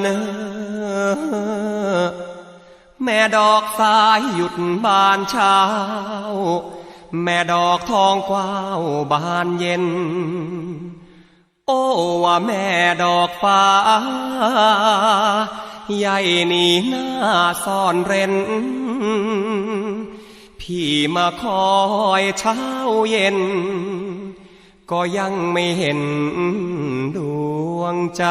เนอแม่ดอกสายหยุดบานเช้า แม่ดอกทองกว้าวบานเย็น โอ้ว่าแม่ดอกฟ้า ใหญ่นี่หน้าซ่อนเร้น พี่มาคอยเช้าเย็น ก็ยังไม่เห็นดวงใจ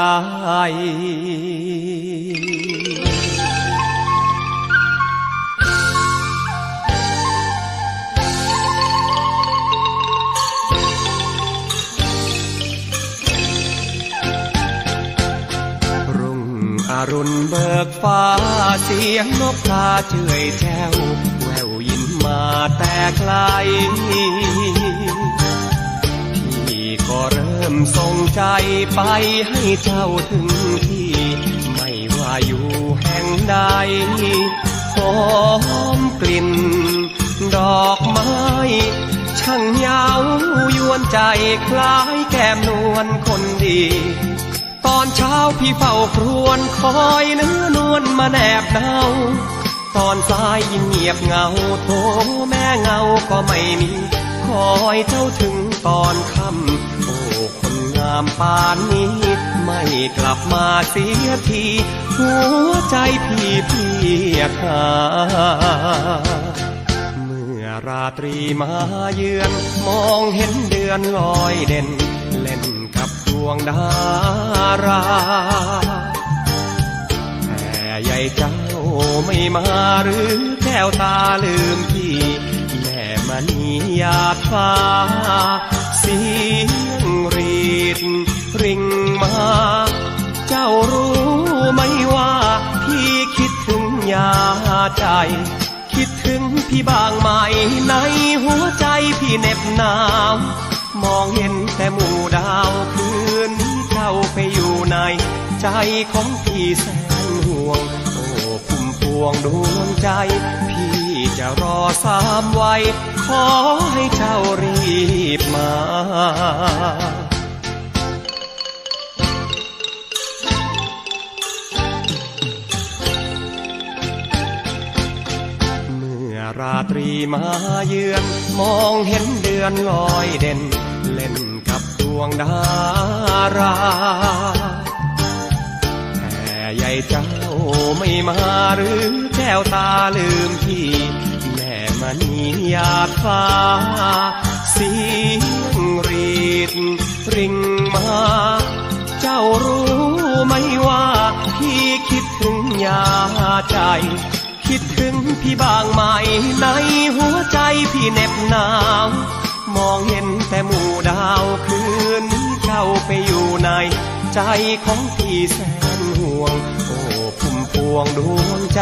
รุ่งอรุณเบิกฟ้าเสียงนกกาเฉยแจ้วแววยินมาแต่ไกล ก็เริ่มส่งใจไปให้เจ้าถึงที่ ไม่ว่าอยู่แห่งใดหอมกลิ่น ดอกไม้ ช่างเยาวยวนใจคล้ายแก้มนวลคนดี ตอนเช้าพี่เฝ้าครวญคอยเนื้อนวลมาแนบเนา ตอนสายยิ่งเงียบเงาโทแม่เงาก็ไม่มี คอยเจ้าถึงตอนค่ำโอ้คนงามปานนี้ ไม่กลับมาเสียที หัวใจพี่เพียกหาเมื่อราตรีมาเยือน มองเห็นเดือนลอยเด่น เล่นกับดวงดาราแต่ใหญ่เจ้าไม่มาหรือแก้วตาลืมพี่ ณีหยาดฟ้า เสียงรีด ริงมา เจ้ารู้ไหมว่าพี่คิดถึงยาใจ คิดถึงพี่บางไหมในหัวใจพี่เน็บหนาวมองเห็นแต่หมู่ดาวคืนนี้เจ้าไปอยู่ในใจของพี่แส วงดวงใจ พี่จะรอสามวัย ขอให้เจ้ารีบมาเมื่อราตรีมาเยือน มองเห็นเดือนลอยเด่น เล่นกับดวงดารา ใหญ่เจ้าไม่มาหรือแก้วตาลืมพี่แม่มณีหยาดฟ้าเสียงรีดริงมา เจ้ารู้ไหมว่าพี่คิดถึงยาใจ คิดถึงพี่บางไหมในหัวใจพี่เหน็บหนาวมองเห็นแต่หมู่ดาวคืนเจ้าไปอยู่ในใจของพี่แสน วง โอ้พุ่มพวงดวงใจ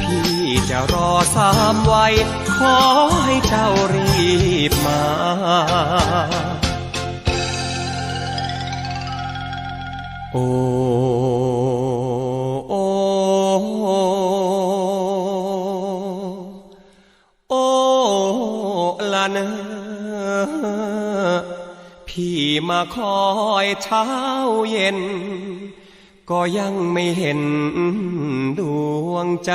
พี่จะรอสามวัย ขอให้เจ้ารีบมาโอ้โอ้โอ้ละเนพี่มาคอยเช้าเย็น ก็ยังไม่เห็นดวงใจ